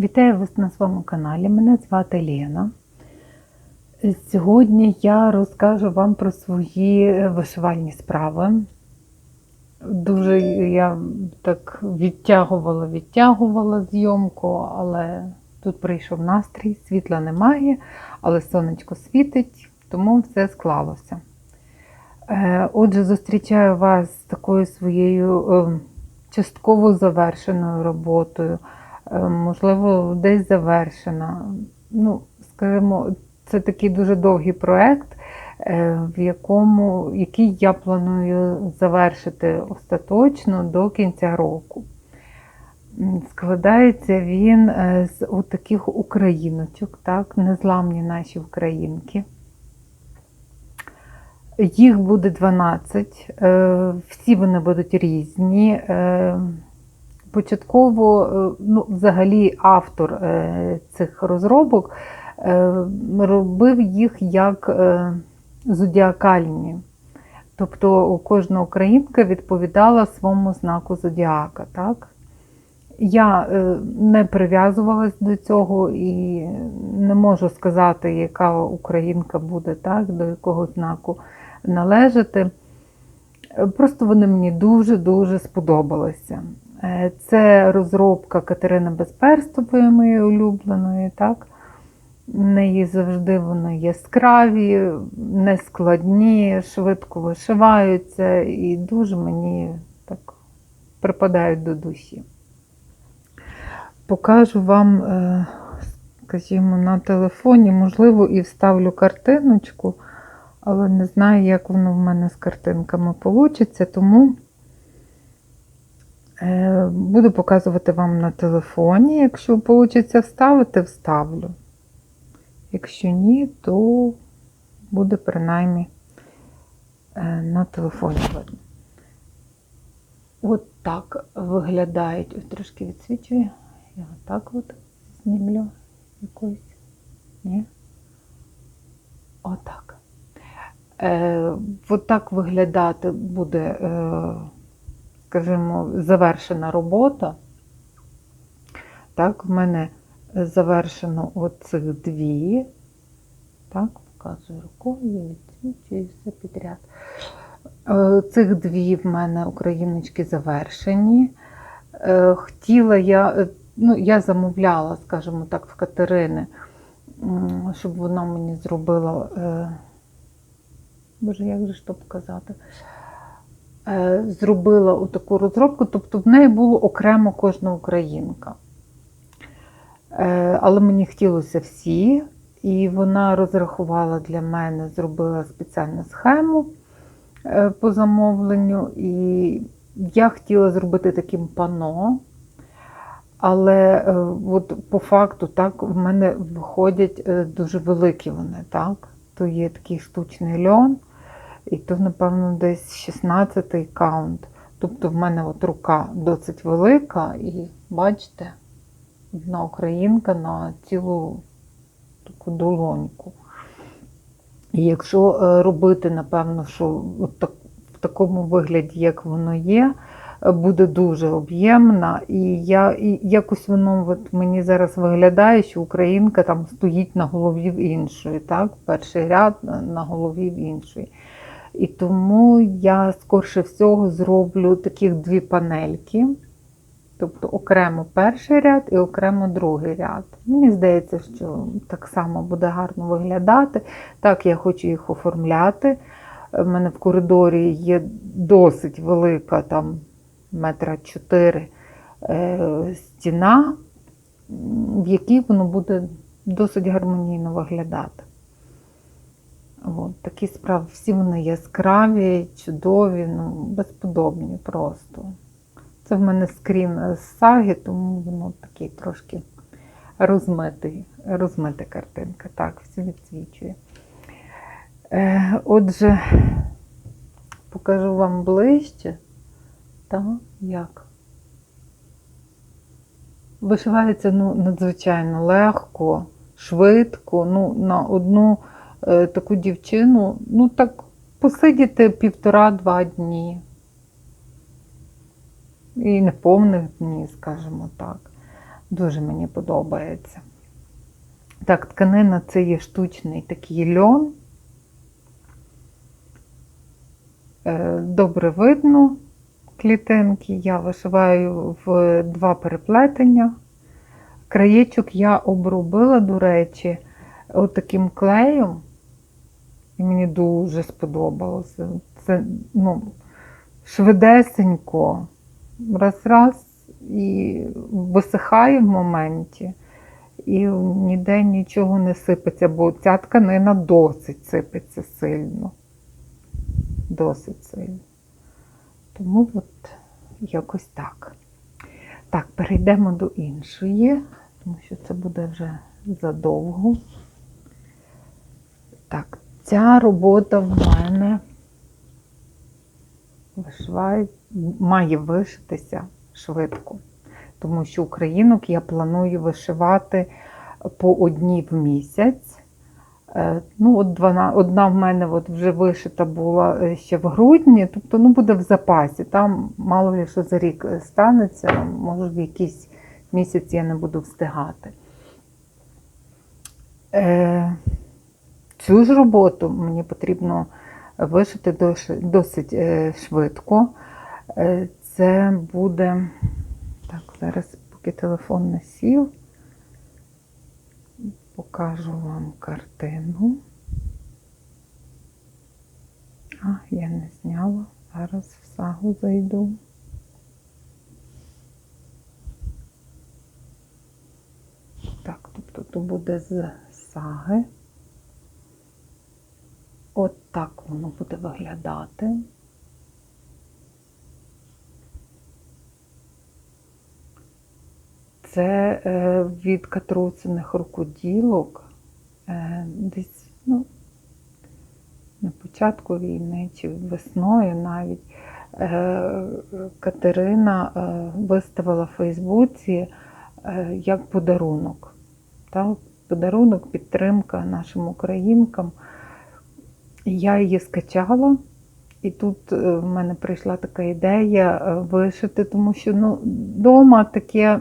Вітаю вас на своєму каналі. Мене звати Лена. Сьогодні я розкажу вам про свої вишивальні справи. Дуже я так відтягувала, відтягувала зйомку, але тут прийшов настрій, світла немає, але сонечко світить, тому все склалося. Е, Отже, зустрічаю вас з такою своєю е, частково завершеною роботою, можливо, десь завершена. Ну, скажімо, це такий дуже довгий проєкт, е, в якому, який я планую завершити остаточно до кінця року. Складається він е, з таких україночок, так, незламні наші українки. Їх буде 12, е, всі вони будуть різні. Початково, е, ну, взагалі, автор е, цих розробок е, робив їх як зодіакальні. Тобто кожна українка відповідала своєму знаку зодіака. Так? Я не прив'язувалась до цього і не можу сказати, яка українка буде так, до якого знаку належати. Просто вони мені дуже-дуже сподобалися. Е, Це розробка Катерини Безперстової, моєї улюбленої. Так? В неї завжди вони яскраві, нескладні, швидко вишиваються і дуже мені так припадають до душі. Покажу вам, е, скажімо, на телефоні, можливо, і вставлю картиночку, але не знаю, як воно в мене з картинками вийде, тому буду показувати вам на телефоні. Якщо вийде вставити, вставлю. Якщо ні, то буде принаймні е, на телефоні видно. От так виглядають. Ось трошки відсвічує. Я отак от знімлю якусь. Ні? Отак. Е, от так виглядати буде, е, скажімо, завершена робота. Так, в мене завершено оцих дві. Так, показую рукою, відсвічую все підряд. Е, Цих дві в мене україночки завершені. Е, Хотіла я, е, ну, я замовляла, скажімо так, в Катерини, щоб вона мені зробила. Боже, як же ж то показати? Е, Зробила таку розробку, тобто в неї було окремо кожна українка. Е, Але мені хотілося всі, і вона розрахувала для мене, зробила спеціальну схему е, по замовленню. І я хотіла зробити таким пано. Але от по факту так в мене виходять дуже великі вони, так? То є такий штучний льон, і то, напевно, десь 16-й каунт. Тобто в мене от рука досить велика, і бачите, одна українка на цілу таку долоньку. І якщо е, робити, напевно, що от так, в такому вигляді, як воно є, буде дуже об'ємна. І я і якось воно от мені зараз виглядає, що українка там стоїть на голові в іншої, так? Перший ряд на голові в іншої. І тому я скорше всього зроблю таких дві панельки. Тобто окремо перший ряд і окремо другий ряд. Мені здається, що так само буде гарно виглядати. Так, я хочу їх оформляти. У мене в коридорі є досить велика, там метра 4 е, стіна, в якій воно буде досить гармонійно виглядати. От, такі справи, всі вони яскраві, чудові, ну, безподобні просто. Це в мене скрін з саги, тому воно такий трошки розмитий, розмита картинка. Так, все відсвічує. Е, отже, покажу вам ближче. Так, як? Вишивається ну, надзвичайно легко, швидко. Ну, на одну е, таку дівчину, ну так посидіти півтора-два дні і неповних дні, скажімо так. Дуже мені подобається. Так, тканина це є штучний такий льон. Е, Добре видно клітинки. Я вишиваю в два переплетення. Краєчок я обробила, до речі, отаким клеєм. І мені дуже сподобалося. Це ну, швидесенько, раз-раз і висихає в моменті, і ніде нічого не сипеться, бо ця тканина досить сипеться сильно. Досить сильно. Тому от якось так. Так, перейдемо до іншої, тому що це буде вже задовго. Ця робота в мене вишиває, має вишитися швидко, тому що українок я планую вишивати по одній в місяць. Е, Ну, от двана- одна в мене от вже вишита була е, ще в грудні, тобто ну, буде в запасі. Там мало ли що за рік е, станеться, може в якийсь місяць я не буду встигати. Цю ж роботу мені потрібно вишити досить е, швидко. Е, Це буде. Так, зараз, поки телефон не сів, покажу вам картину. А, я не зняла. Зараз в сагу зайду. Так, тобто то буде з саги. От так воно буде виглядати. Це е, від катруцяних рукоділок е, десь ну, на початку війни чи весною навіть е, Катерина виставила в Фейсбуці як подарунок. Подарунок, підтримка нашим українкам. Я її скачала, і тут е, в мене прийшла така ідея е, вишити, тому що ну, вдома таке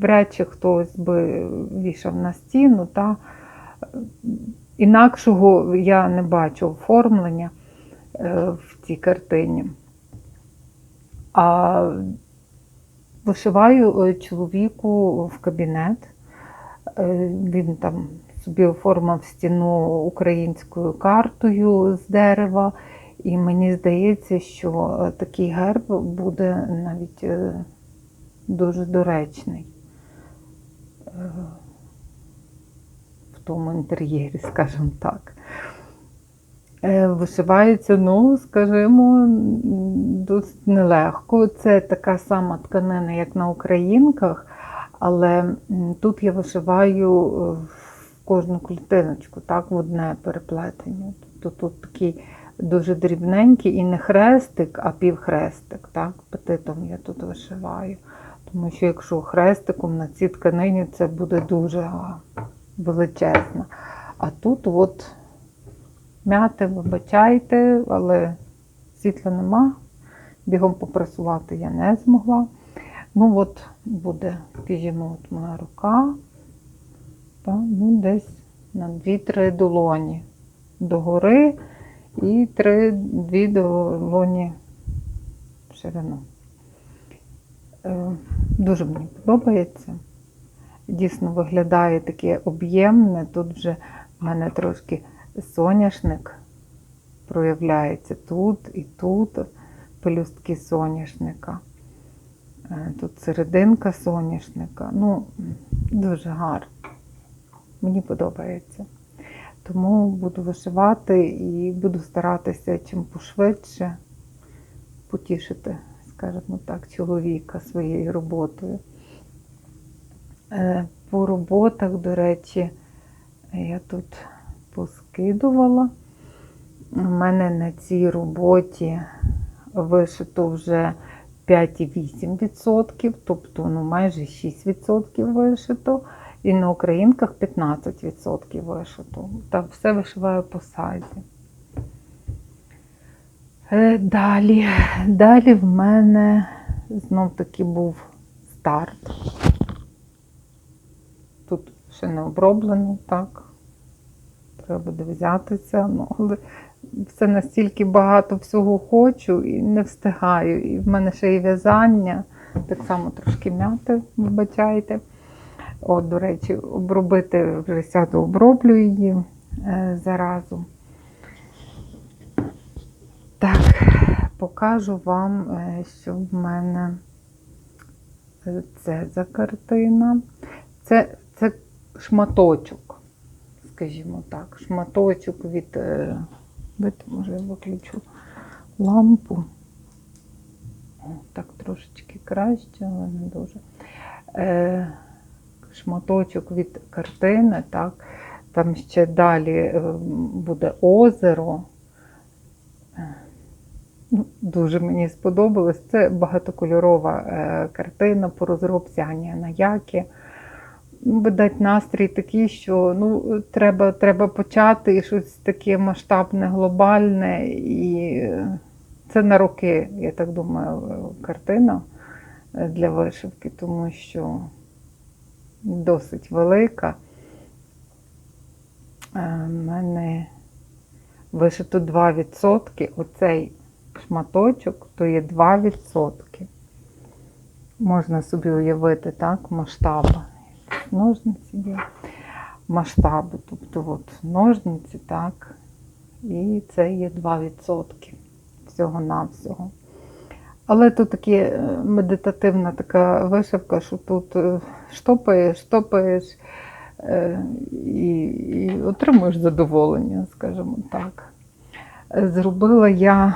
вряд чи хтось би вішав на стіну. Та? Інакшого я не бачу оформлення е, в цій картині. А вишиваю е, чоловіку в кабінет. Е, Він там собі оформив стіну українською картою з дерева, і мені здається, що е, такий герб буде навіть е, дуже доречний е, в тому інтер'єрі, скажімо так. Вишивається, ну, скажімо, досить нелегко. Це така сама тканина, як на українках, але тут я вишиваю в кожну клітиночку, так, в одне переплетення. Тобто тут такий дуже дрібненький і не хрестик, а півхрестик. Так, петитом я тут вишиваю. Тому що якщо хрестиком на цій тканині це буде дуже величезно. А тут от м'яти, вибачайте, але світла нема. Бігом попрасувати я не змогла. Ну от буде, скажімо, от моя рука. Ну, десь на 2-3 долоні догори і 3, 2 долоні в ширину. Е, Дуже мені подобається. Дійсно виглядає таке об'ємне. Тут вже в мене трошки соняшник проявляється тут і тут пелюстки соняшника. Е, Тут серединка соняшника. Ну, дуже гарно. Мені подобається. Тому буду вишивати і буду старатися чим пошвидше потішити, скажімо так, чоловіка своєю роботою. Е, По роботах, до речі, я тут поскидувала. У мене на цій роботі вишито вже 5,8%, тобто ну, майже 6% вишито. І на українках 15% вишито. Так, все вишиваю по сазі. Е, Далі, далі в мене знов таки був старт. тут ще не оброблений, так. Треба буде взятися. Ну, але все настільки багато всього хочу і не встигаю. І в мене ще і в'язання, так само трошки м'яти, вибачайте. От, до речі, обробити вже сяду, оброблю її е, заразу. Так, покажу вам, е, що в мене це за картина. Це, це шматочок, скажімо так, шматочок від. е, Бити, може, я виключу лампу. О, так трошечки краще, але не дуже. Е, шматочок від картини, так. Там ще далі е, буде озеро. Е, ну, Дуже мені сподобалось. Це багатокольорова е, картина по розробці Ані Наякі. Видать, настрій такий, що ну, треба, треба почати і щось таке масштабне, глобальне. І це на роки, я так думаю, картина для вишивки, тому що досить велика. Е, У мене вишито 2%. Оцей шматочок то є 2%. Можна собі уявити, так, масштаб. Ножниці є масштабу. Тобто от ножниці, так, і це є 2% всього-навсього. Але тут такі е, медитативна така вишивка, що тут е, штопаєш, штопаєш е, і, і отримуєш задоволення, скажімо так. Зробила я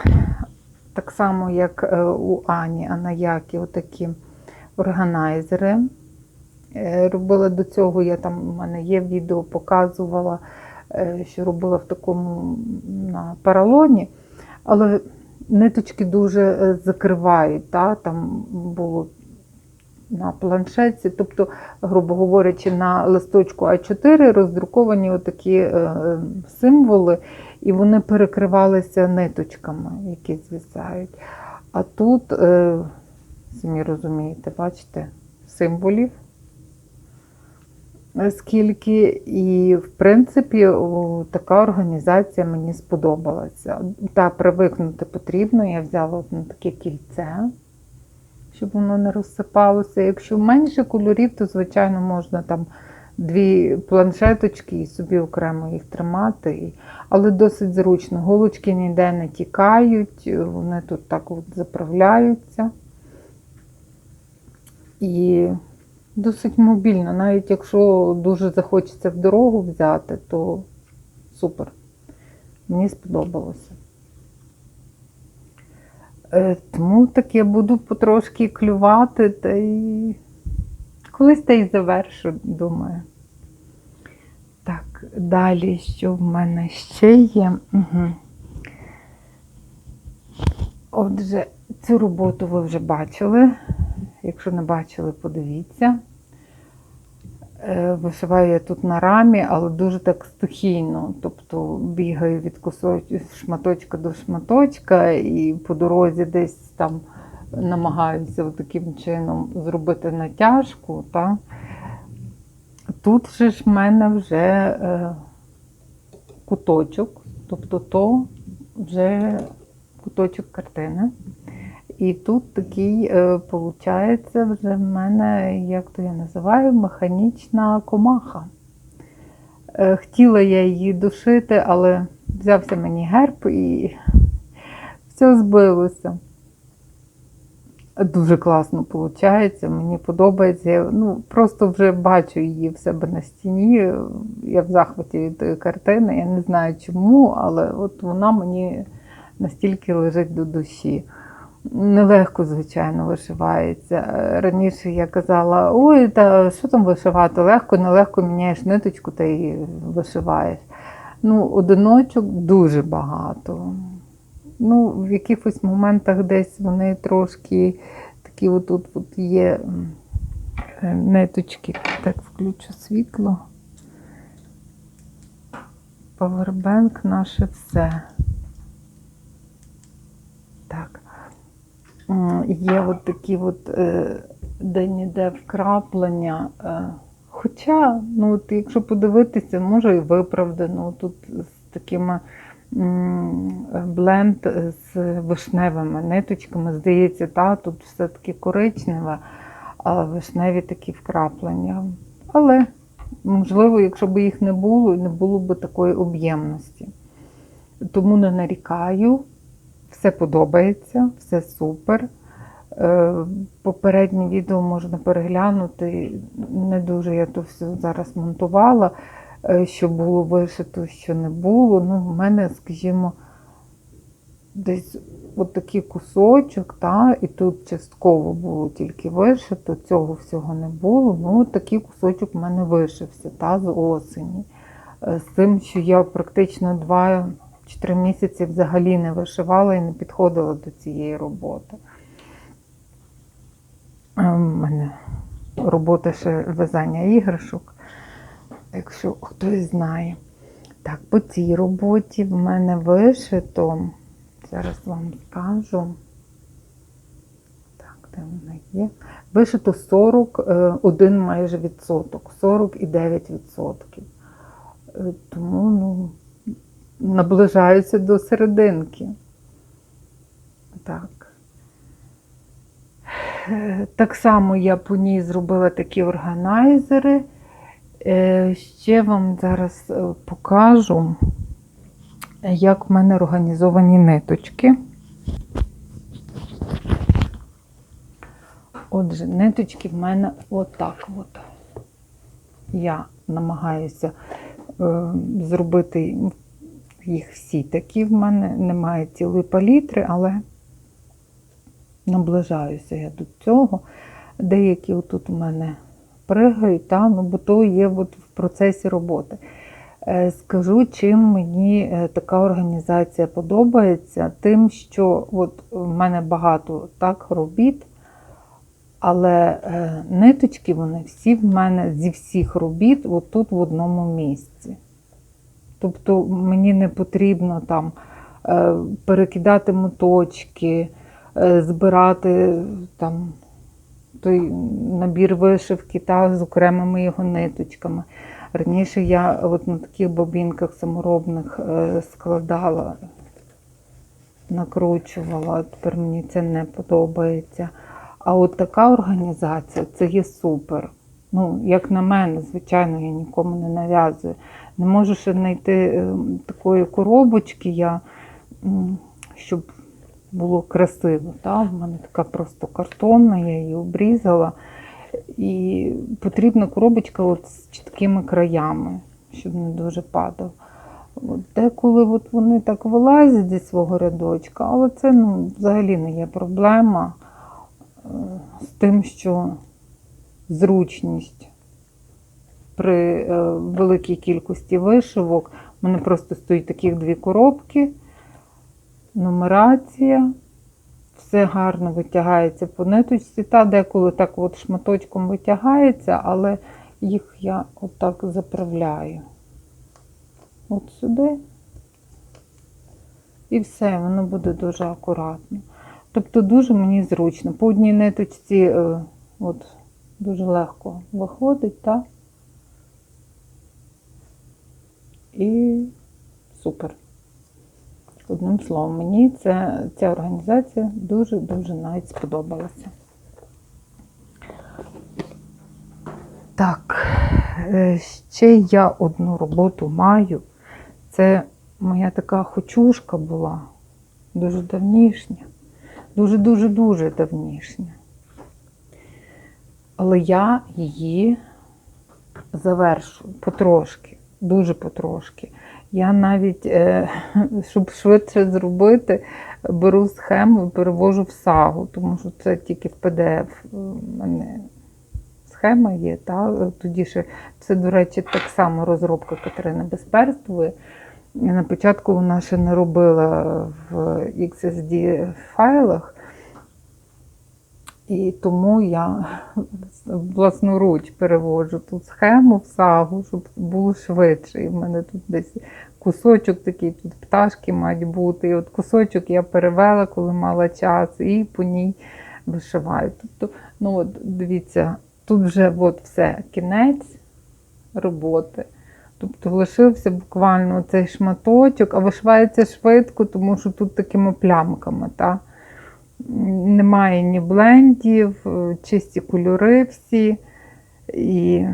так само, як е, у Ані Анаякі, отакі органайзери. Робила до цього, я там, у мене є відео, показувала, що робила в такому на паралоні, але ниточки дуже е, закривають. Та? Там було на планшетці, тобто, грубо говорячи, на листочку А4 роздруковані отакі е, символи, і вони перекривалися ниточками, які звисають. А тут, е, самі розумієте, бачите, символів скільки, і, в принципі, така організація мені сподобалася. Та привикнути потрібно, я взяла от на таке кільце, щоб воно не розсипалося. Якщо менше кольорів, то, звичайно, можна там дві планшеточки і собі окремо їх тримати. Але досить зручно. Голочки ніде не тікають, вони тут так от заправляються. І Досить мобільно, навіть якщо дуже захочеться в дорогу взяти, то супер. Мені сподобалося. Е, Тому так я буду потрошки клювати та й колись та й завершу, думаю. Так, далі, що в мене ще є? Угу. Отже, цю роботу ви вже бачили. Якщо не бачили, подивіться. Е, Вишиваю я тут на рамі, але дуже так стихійно. Тобто бігаю від шматочка до шматочка і по дорозі десь там намагаюся таким чином зробити натяжку. Та? Тут же ж в мене вже е, куточок, тобто то вже куточок картини. І тут такий, виходить, вже в мене, як то я називаю, механічна комаха. Е, Хотіла я її душити, але взявся мені герб і все збилося. Дуже класно виходить, мені подобається. Я, ну, просто вже бачу її в себе на стіні. Я в захваті від тої картини. Я не знаю чому, але от вона мені настільки лежить до душі. Нелегко, звичайно, вишивається. Раніше я казала, ой, та що там вишивати? Легко, нелегко міняєш ниточку та й вишиваєш. Ну, одиночок дуже багато. Ну, в якихось моментах десь вони трошки такі отут от є е, ниточки. Так, включу світло. Павербенк наше все. Так. М, Є от такі от е, де-ніде вкраплення. Е, Хоча, ну от якщо подивитися, може і виправдано. Тут з такими бленд з вишневими ниточками, здається, та, тут все-таки коричневе, а вишневі такі вкраплення. Але, можливо, якщо б їх не було, не було б такої об'ємності. Тому не нарікаю, все подобається, все супер. Е, Попереднє відео можна переглянути. Не дуже я то все зараз монтувала, е, що було вишито, що не було. Ну, в мене, скажімо, десь от такий кусочок, та, і тут частково було тільки вишито, цього всього не було. Ну, такий кусочок в мене вишився та, з осені. Е, З тим, що я практично 2-4 місяці взагалі не вишивала і не підходила до цієї роботи. У мене робота ще в'язання іграшок, якщо хтось знає. Так, по цій роботі в мене вишито, зараз вам скажу. Так, де вона є? Вишито 41 майже відсоток, 49 відсотків. Е, Тому ну, наближаюся до серединки. Так. Так само я по ній зробила такі органайзери. Е, Ще вам зараз е, покажу, як в мене організовані ниточки. Отже, ниточки в мене отак от. Я намагаюся е, зробити їх всі такі. В мене немає цілої палітри, але наближаюся я до цього. Деякі отут у мене пригають, та, ну, бо то є от в процесі роботи. Е, Скажу, чим мені е, така організація подобається, тим, що от в мене багато так робіт, але е, ниточки вони всі в мене зі всіх робіт отут в одному місці. Тобто мені не потрібно там е, перекидати моточки, е, збирати там той набір вишивки та, з окремими його ниточками. Раніше я от на таких бобінках саморобних е, складала, накручувала, тепер мені це не подобається. А от така організація це є супер. Ну, як на мене, звичайно, я нікому не нав'язую. Не можу ще знайти е, такої коробочки, я, щоб було красиво. Та? В мене така просто картонна, я її обрізала. І потрібна коробочка от з чіткими краями, щоб не дуже падав. От деколи от вони так вилазять зі свого рядочка, але це ну, взагалі не є проблема е, з тим, що зручність при е, великій кількості вишивок. У мене просто стоїть таких дві коробки, нумерація, все гарно витягається по ниточці. Та деколи так от шматочком витягається, але їх я отак заправляю. От сюди. І все, воно буде дуже акуратно. Тобто дуже мені зручно. По одній ниточці е, от, дуже легко виходить, так? І супер. Одним словом, мені це, ця організація дуже-дуже навіть сподобалася. Так, е, ще я одну роботу маю. Це моя така хочушка була, дуже давнішня. Дуже-дуже-дуже давнішня. Але я її завершую потрошки, дуже потрошки. Я навіть, е, щоб швидше зробити, беру схему і перевожу в сагу, тому що це тільки в PDF в мене схема є. Та? Тоді ще це, до речі, так само розробка Катерини Безперстової. На початку вона ще не робила в XSD файлах, і тому я власноруч переводжу тут схему в сагу, щоб було швидше. І в мене тут десь кусочок такий, тут пташки мають бути. І от кусочок я перевела, коли мала час, і по ній вишиваю. Тобто, ну от дивіться, тут вже от все, кінець. роботи. Тобто лишився буквально цей шматочок, а вишивається швидко, тому що тут такими плямками. Та? Немає ні блендів, е, чисті кольори всі. І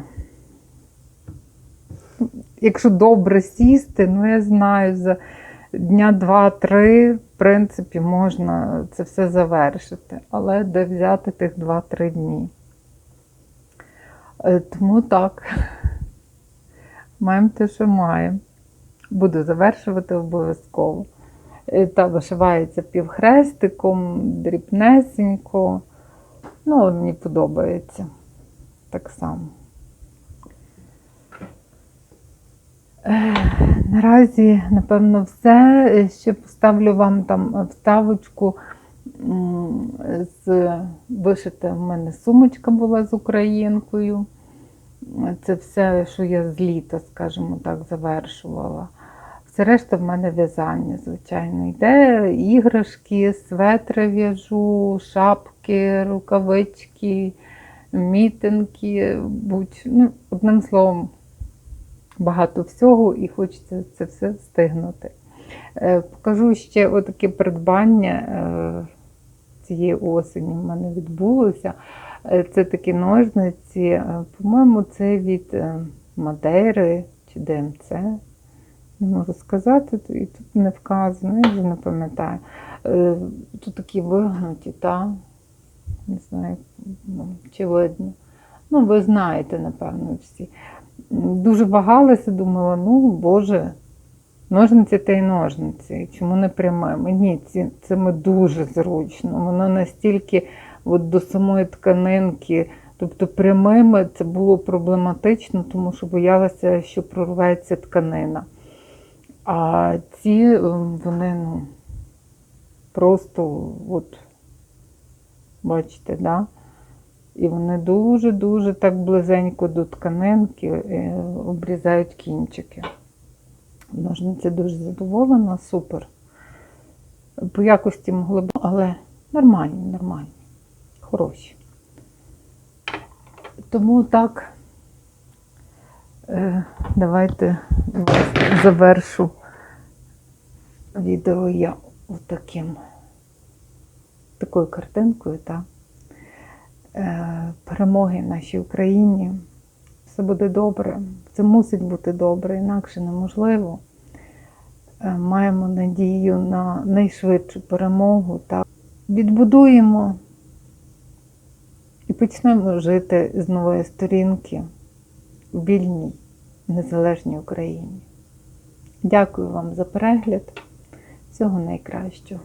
якщо добре сісти, ну я знаю, за дня два-три, в принципі, можна це все завершити. Але де взяти тих 2-3 дні? Е, Тому так, маємо те, що маємо. Буду завершувати обов'язково. Е, Та вишивається півхрестиком, дрібнесенько. Ну, мені подобається так само. Е, Наразі, напевно, все. Е, Ще поставлю вам там вставочку з вишита в мене сумочка була з українкою. Це все, що я з літа, скажімо так, завершувала. Все решта в мене в'язання, звичайно. Йде іграшки, светри в'яжу, шапки, рукавички, мітинки, будь, ну, одним словом, багато всього і хочеться це все встигнути. Е, Покажу ще отаке придбання е, цієї осені в мене відбулося. Е, Це такі ножниці, по-моєму, це від Мадейри чи ДМЦ. Не можу сказати, і тут не вказано, я вже не пам'ятаю. Е, Тут такі вигнуті, та? не знаю, ну, чи видно. Ну, ви знаєте, напевно, всі. Дуже вагалася, думала, ну, Боже, ножниці та й ножниці. Чому не прямими? Ні, цими дуже зручно. Воно настільки от до самої тканинки, тобто прямими це було проблематично, тому що боялася, що прорветься тканина. А ці е, вони ну, просто, от, бачите, да? І вони дуже-дуже так близенько до тканинки е, обрізають кінчики. Ножниці дуже задоволена, супер. По якості могли б, але нормальні, нормальні, хороші. Тому так, е, давайте завершу відео я отаким, такою картинкою, так. Е, перемоги нашій Україні. Все буде добре. Це мусить бути добре, інакше неможливо. Е, Маємо надію на найшвидшу перемогу. Та відбудуємо і почнемо жити з нової сторінки вільній, незалежній Україні. Дякую вам за перегляд. Всього найкращого.